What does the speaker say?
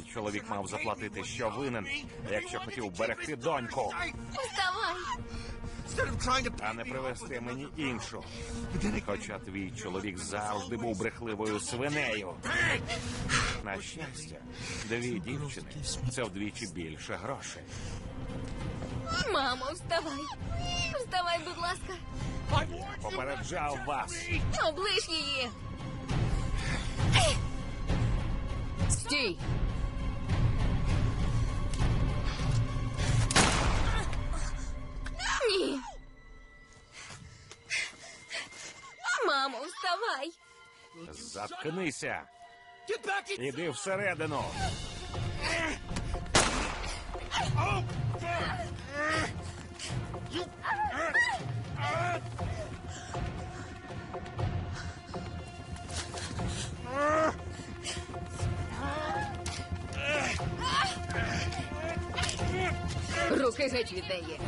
Твій чоловік мав заплатити, що винен, якщо хотів берегти доньку, Вставай! А не привезти мені іншу. Хоча твій чоловік завжди був брехливою свинею. На щастя, дві дівчини це вдвічі більше грошей. Мамо, вставай! Вставай, будь ласка! Попереджав вас. Облиш її! Стій! Мамо, вставай! Заткнися. Іди всередину. Руки геть від неї!